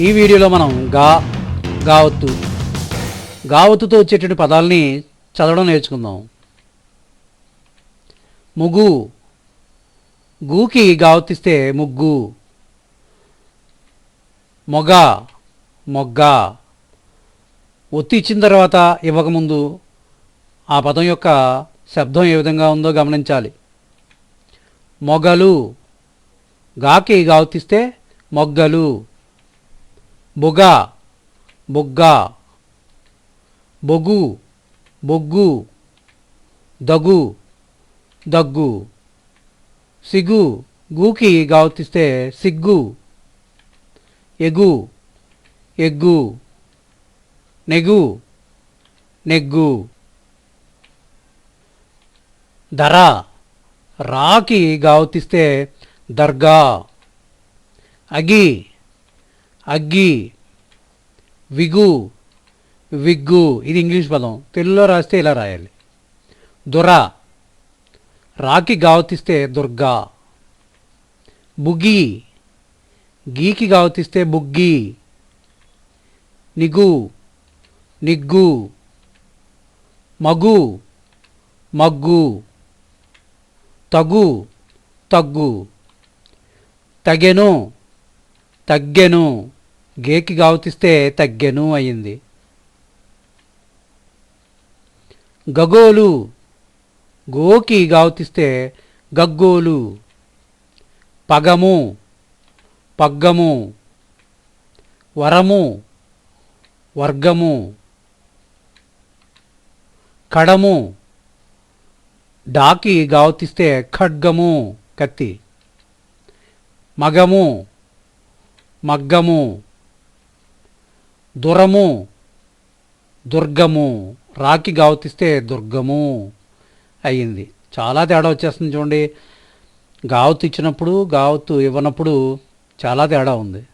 ఈ వీడియోలో మనం గా గావత్తు గావత్తుతో వచ్చేటువంటి పదాలని చదవడం నేర్చుకుందాం. ముగ్గు. గూకి గావత్తిస్తే ముగ్గు. మొగ. మొగ్గ. ఒత్తి ఇచ్చిన తర్వాత ఇవ్వకముందు ఆ పదం యొక్క శబ్దం ఏ విధంగా ఉందో గమనించాలి. మొగలు. గాకి గావతిస్తే మొగ్గలు. బొగ బొగ్గ బొగు బొగ్గు దగు దగ్గు. సిగు గూకి గావతిస్తే సిగ్గు. ఎగు ఎగ్గు. నెగు నెగ్గు. ధర రాకి గావతిస్తే దర్గా. అగి అగ్గి. విగు విగ్గు ఇది ఇంగ్లీష్ పదం. తెలుగులో రాస్తే ఇలా రాయాలి. దురా రాకి గావతిస్తే దుర్గా. బుగి గీకి గావతిస్తే బుగ్గి నిగు నిగ్గు. మగు మగ్గు. తగు తగ్గు. తగెను తగ్గెను. గేకి గావుతిస్తే తగ్గెను అయింది. గగోలు గోకి గావుతిస్తే గగ్గోలు. పగము పగ్గము. వరము వర్గము. కడము డాకి గావతిస్తే ఖడ్గము కత్తి. మగము మగ్గము. దురము దుర్గము రాకి గావతిస్తే దుర్గము అయ్యింది. చాలా తేడా వచ్చేస్తుంది చూడండి. గావత్తు ఇచ్చినప్పుడు గావతు ఇవ్వనప్పుడు చాలా తేడా ఉంది.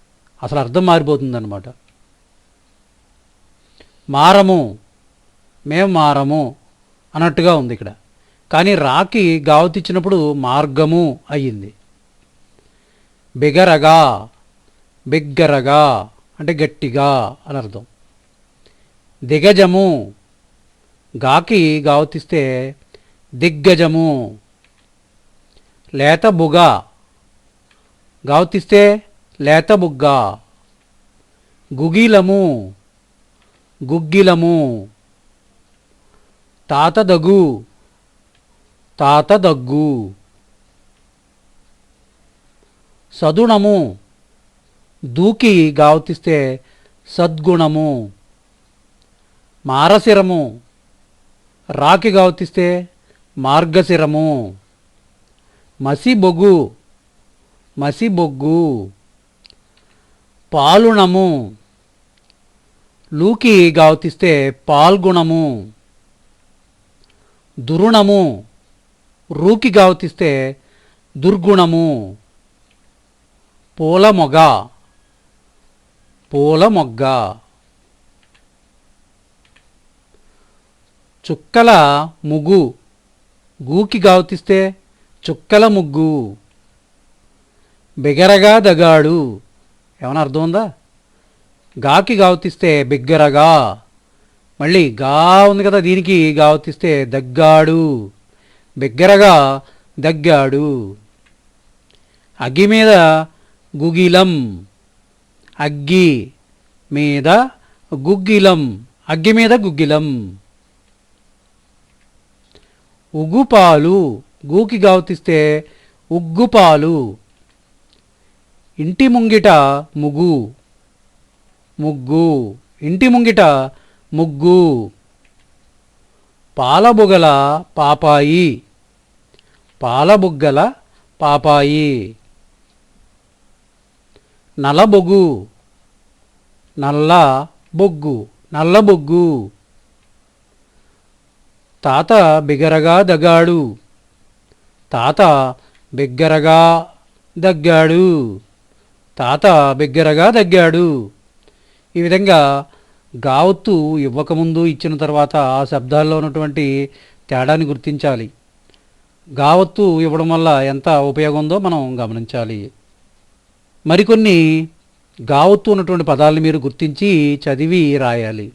అసలు అర్థం మారిపోతుంది అనమాట మారము మేము మారము అన్నట్టుగా ఉంది ఇక్కడ. కానీ రాకి గావత్తు ఇచ్చినప్పుడు మార్గము అయ్యింది. బిగరగా బిగ్గరగా అంటే గట్టిగా అని అర్థం. దిగజము గాకి గావతిస్తే దిగ్గజము. లేత బుగ గావతిస్తే లేత బుగ్గ. గుగిలము గుగ్గిలము. తాత తాతదగ్గు తాత దగ్గు. సదుణము దూకి గావతిస్తే సద్గుణము మారశిరము రాకి గావతిస్తే మార్గశిరము. మసిబొగ్గు మసిబొగ్గు పాలుణము లూకి గావతిస్తే పాల్గుణము. దురుణము రూకి గావతిస్తే దుర్గుణము. పూల మొగ పూల మొగ్గ చుక్కల ముగ్గు. గూకి గావతిస్తే చుక్కల ముగ్గు. బిగరగా దగాడు. ఏమైనా అర్థం ఉందా గాకి గావతిస్తే బిగ్గరగా. మళ్ళీ గా ఉంది కదా దీనికి గావతిస్తే దగ్గాడు. బిగ్గరగా దగ్గాడు. అగ్గి మీద గుగిలం. అగ్గి మీద గుగ్గిలం. అగ్గి మీద గుగ్గిలం. ఉగ్గుపాలు గూకి గావతిస్తే ఉగ్గుపాలు. ఇంటి ముంగిట ముగ్గు. ముగ్గు. ఇంటి ముంగిట ముగ్గు. పాలబుగల పాపాయి. పాలబుగ్గల పాపాయి. నలబొగు నల్ల బొగ్గు నల్ల బొగ్గు తాత బిగరగా దగాడు తాత బిగ్గరగా దగ్గాడు. తాత బిగ్గరగా దగ్గాడు. ఈ విధంగా గావత్తు ఇవ్వకముందు ఇచ్చిన తర్వాత ఆ శబ్దాల్లో ఉన్నటువంటి తేడాని గుర్తించాలి. గావత్తు ఇవ్వడం వల్ల ఎంత ఉపయోగం ఉందో మనం గమనించాలి. మరికొన్ని గావత్తు ఉన్నటువంటి పదాలను మీరు గుర్తించి చదివి రాయాలి.